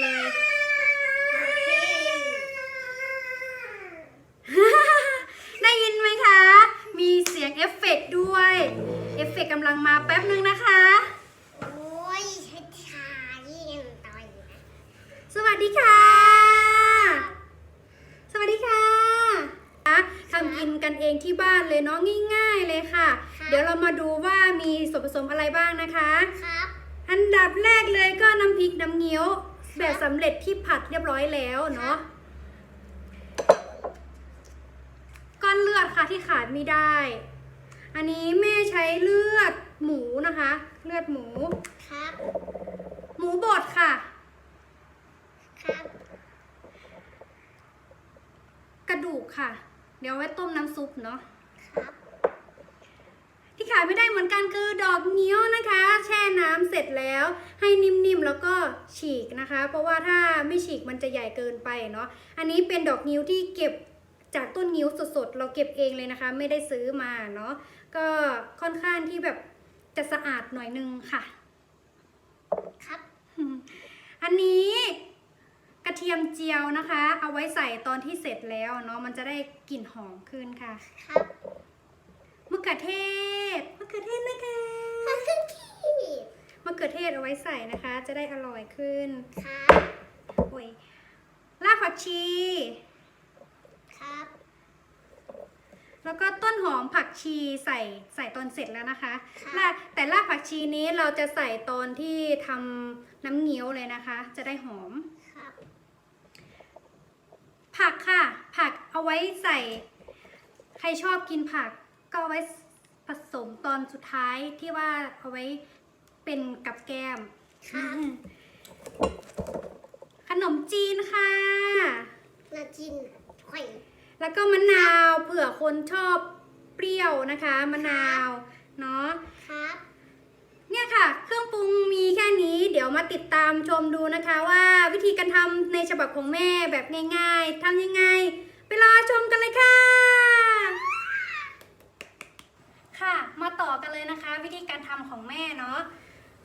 เลยโอเคได้ยินไหมคะ มีเสียงเอฟเฟกต์ด้วย เอฟเฟกต์กำลังมาแป๊บนึงนะคะ โอ้ยช้าช้าๆยิ่งต่อยนะสวัสดีค่ะ สวัสดีค่ะทำกินกันเองที่บ้านเลยเนาะง่าย ๆเลยค่ะ เดี๋ยวเรามาดูว่ามีส่วนผสมอะไรบ้างนะคะ ครับ อันดับแรกเลยก็น้ำพริกน้ำเงี้ยว แบบสำเร็จที่ผัดเรียบร้อยแล้วเนาะก้อนเลือดค่ะที่ขาดไม่ได้ อันนี้แม่ใช้เลือดหมูนะคะ เลือดหมู ครับ หมูบดค่ะ ครับ กระดูกค่ะ เดี๋ยวไว้ต้มน้ำซุปเนาะครับที่ ขายไม่ได้เหมือนกันคือดอกเงี้ยวนะคะ แช่น้ำเสร็จแล้ว ให้นิ่มๆแล้วก็ฉีกนะคะ เพราะว่าถ้าไม่ฉีกมันจะใหญ่เกินไปเนาะอันนี้เป็นดอกนิ้วที่เก็บจากต้นนิ้วสดๆ เราเก็บเองเลยนะคะ ไม่ได้ซื้อมาเนาะก็ค่อนข้างที่แบบจะสะอาดหน่อยนึงค่ะ ครับ อันนี้กระเทียมเจียวนะคะ เอาไว้ใส่ตอนที่เสร็จแล้วเนาะมันจะได้กลิ่นหอมขึ้นค่ะ ครับมะ เขือเทศมะเขือเทศนะคะข้าวขึ้นที่มะเขือเทศเอาไว้ใส่นะคะ จะได้อร่อยขึ้นครับโอ้ยรากผักชี ครับ แล้วก็ต้นหอมผักชีใส่ใส่ตอนเสร็จแล้วนะคะค่ะรากแต่รากผักชีนี้เราจะใส่ตอนที่ทำน้ำเงี้ยวเลยนะคะ จะได้หอมครับผักค่ะ ผักเอาไว้ใส่ ใครชอบกินผัก ก็เอาไว้ผสมตอนสุดท้ายที่ว่าเอาไว้เป็นกับแก้มครับขนมจีนค่ะ น่ากินหอยแล้วก็มะนาวเผื่อคนชอบเปรี้ยวนะคะมะนาวเนาะ ครับ เนี่ยค่ะ เครื่องปรุงมีแค่นี้ เดี๋ยวมาติดตามชมดูนะคะว่าวิธีการทำในฉบับของแม่แบบง่ายๆทำยังไง ไปรอชมกันเลยค่ะ ค่ะ มาต่อกันเลยนะคะ วิธีการทำของแม่เนาะ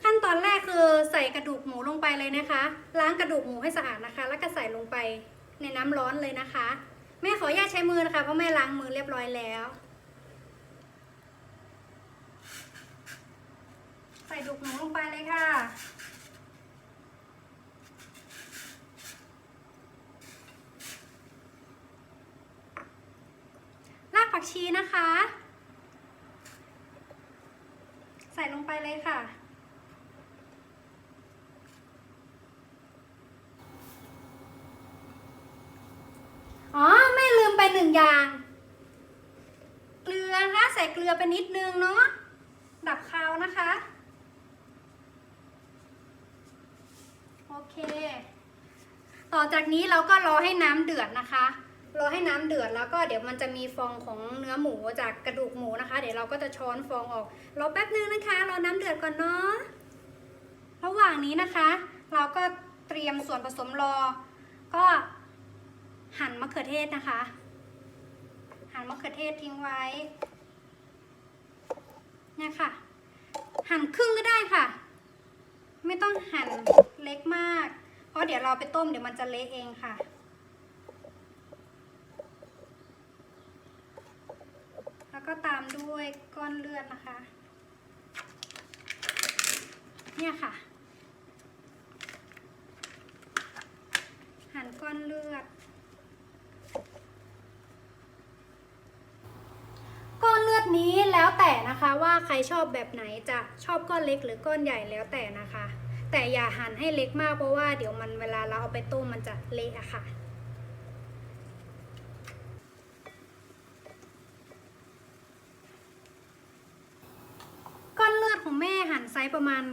ขั้นตอนแรกคือใส่กระดูกหมูลงไปเลยนะคะ ล้างกระดูกหมูให้สะอาดนะคะ แล้วก็ใส่ลงไปในน้ำร้อนเลยนะคะ แม่ขออนุญาตใช้มือนะคะ เพราะแม่ล้างมือเรียบร้อยแล้ว ใส่ดุกหมูลงไปเลยค่ะรากผักชีนะคะ ใส่ลงไปเลยค่ะ อ๋อ แม่ลืมไปหนึ่งอย่าง เกลือนะคะใส่เกลือไปนิดนึงเนาะดับคาวนะคะ โอเค ต่อจากนี้เราก็รอให้น้ำเดือดนะคะ รอให้น้ำเดือดแล้วก็เดี๋ยวมันจะมีฟองของเนื้อหมูจากกระดูกหมูนะคะ เดี๋ยวเราก็จะช้อนฟองออกรอแป๊บนึงนะคะรอน้ำเดือดก่อนเนาะระหว่างนี้นะคะ เราก็เตรียมส่วนผสมรอ ก็หั่นมะเขือเทศนะคะ หั่นมะเขือเทศทิ้งไว้เนี่ยค่ะ หั่นครึ่งก็ได้ค่ะ ไม่ต้องหั่นเล็กมาก เพราะเดี๋ยวเราไปต้มเดี๋ยวมันจะเละเองค่ะแล้วก็ตามด้วยก้อนเลือดนะคะ เนี่ยค่ะ หั่นก้อนเลือด ก้อ นี้แล้วแต่นะคะว่าใครชอบแบบไหนจะชอบก้อนเล็กหรือก้อนใหญ่แล้วแต่นะคะ แต่อย่าหั่นให้เล็กมากเพราะว่าเดี๋ยวมันเวลาเราเอาไปต้มมันจะเละอะค่ะก้อนเลือดของแม่หั่นไซส์ประมาณ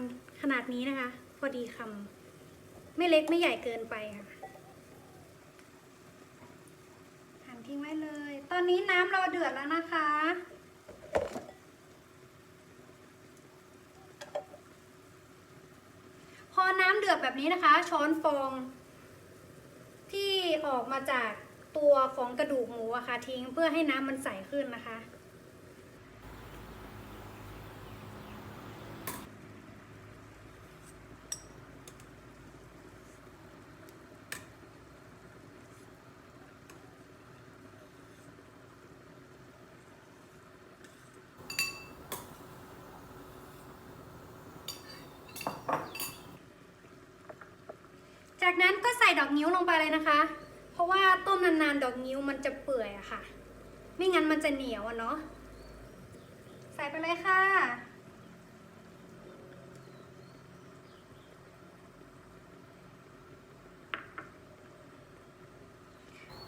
ขนาดนี้นะคะ พอดีคำไม่เล็กไม่ใหญ่เกินไปค่ะหั่นทิ้งไว้เลย ตอนนี้น้ำเราเดือดแล้วนะคะ พอน้ำเดือด แบบนี้นะคะ ช้อนฟองที่ออกมาจากตัวของกระดูกหมูอะค่ะทิ้งเพื่อให้น้ำมันใสขึ้นนะคะ ส่ด อกนิ้วลงไปเลยนะคะ เพราะว่าต้มนานๆ ดอกนิ้วมันจะเปื่อยอะค่ะ ไม่งั้นมันจะเหนียวอะเนาะ ใส่ไปเลยค่ะ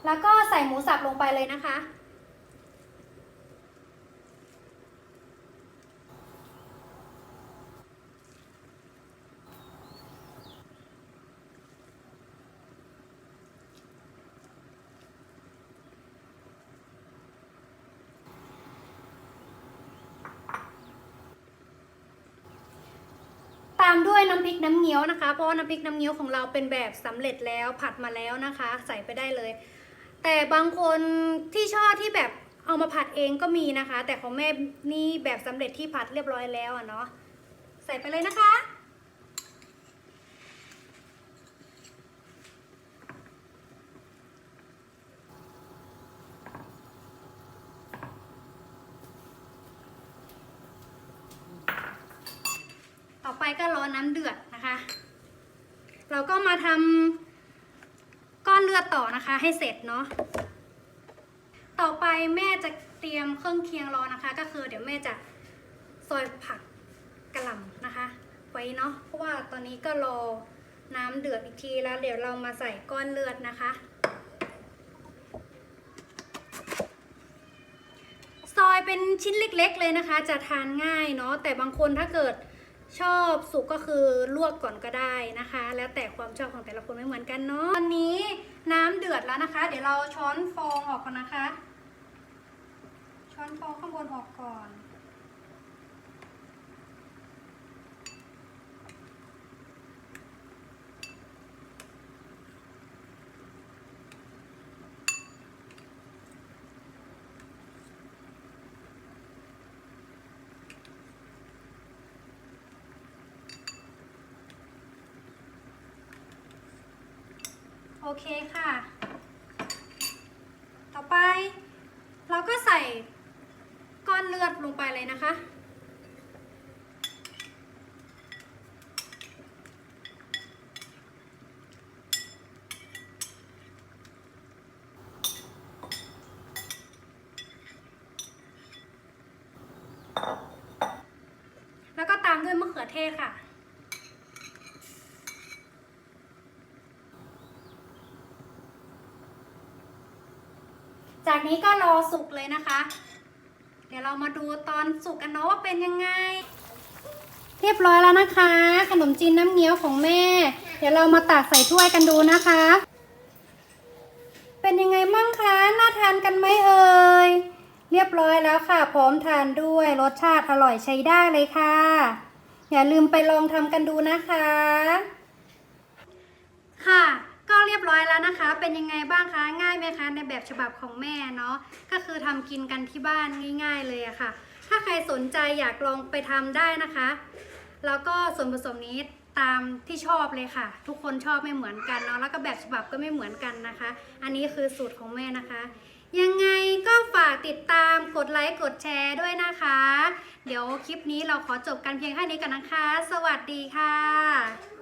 แล้วก็ใส่หมูสับลงไปเลยนะคะ ด้วยน้ำพริกน้ำเงี้ยวนะคะ เพราะว่าน้ำพริกน้ำเงี้ยวของเราเป็นแบบสำเร็จแล้วผัดมาแล้วนะคะ ใส่ไปได้เลย แต่บางคนที่ชอบที่แบบเอามาผัดเองก็มีนะคะ แต่ของแม่นี่แบบสำเร็จที่ผัดเรียบร้อยแล้วอะเนาะใส่ไปเลยนะคะ ก็รอน้ำเดือดนะคะ เราก็มาทำก้อนเลือดต่อนะคะ ให้เสร็จเนาะต่อไปแม่จะเตรียมเครื่องเคียงรอนะคะ ก็คือเดี๋ยวแม่จะซอยผักกระหล่ำนะคะ ไว้เนาะเพราะว่าตอนนี้ก็รอน้ำเดือดอีกทีแล้ว เดี๋ยวเรามาใส่ก้อนเลือดนะคะ ซอยเป็นชิ้นเล็ก ๆ เลยนะคะ จะทานง่ายเนาะแต่บางคนถ้าเกิด ชอบสุกก็คือลวกก่อนก็ได้นะคะ แล้วแต่ความชอบของแต่ละคนไม่เหมือนกันเนาะตอนนี้น้ำเดือดแล้วนะคะ เดี๋ยวเราช้อนฟองออกก่อนนะคะ ช้อนฟองข้างบนออกก่อน อเคค่ะ ต่อไป เราก็ใส่ก้อนเลือดลงไปเลยนะคะ แล้วก็ตามด้วยมะเขือเทศค่ะ จากนี้ก็รอสุกเลยนะคะ เดี๋ยวเรามาดูตอนสุกกันเนาะว่าเป็นยังไง เรียบร้อยแล้วนะคะ ขนมจีนน้ำเงี้ยวของแม่ เดี๋ยวเรามาตักใส่ถ้วยกันดูนะคะ เป็นยังไงมั่งคะน่าทานกันไหมเอ่ยเรียบร้อยแล้วค่ะ พร้อมทานด้วยรสชาติอร่อยใช้ได้เลยค่ะ อย่าลืมไปลองทำกันดูนะคะ ค่ะ เรียบร้อยแล้วนะคะ เป็นยังไงบ้างคะง่ายไหมคะ ในแบบฉบับของแม่เนาะก็คือทำกินกันที่บ้านง่าย ๆเลยอะค่ะ ถ้าใครสนใจอยากลองไปทำได้นะคะ แล้วก็ส่วนผสมนี้ตามที่ชอบเลยค่ะ ทุกคนชอบไม่เหมือนกันเนาะแล้วก็แบบฉบับก็ไม่เหมือนกันนะคะ อันนี้คือสูตรของแม่นะคะ ยังไงก็ฝากติดตามกดไลค์กดแชร์ด้วยนะคะ เดี๋ยวคลิปนี้เราขอจบกันเพียงแค่นี้กันนะคะ สวัสดีค่ะ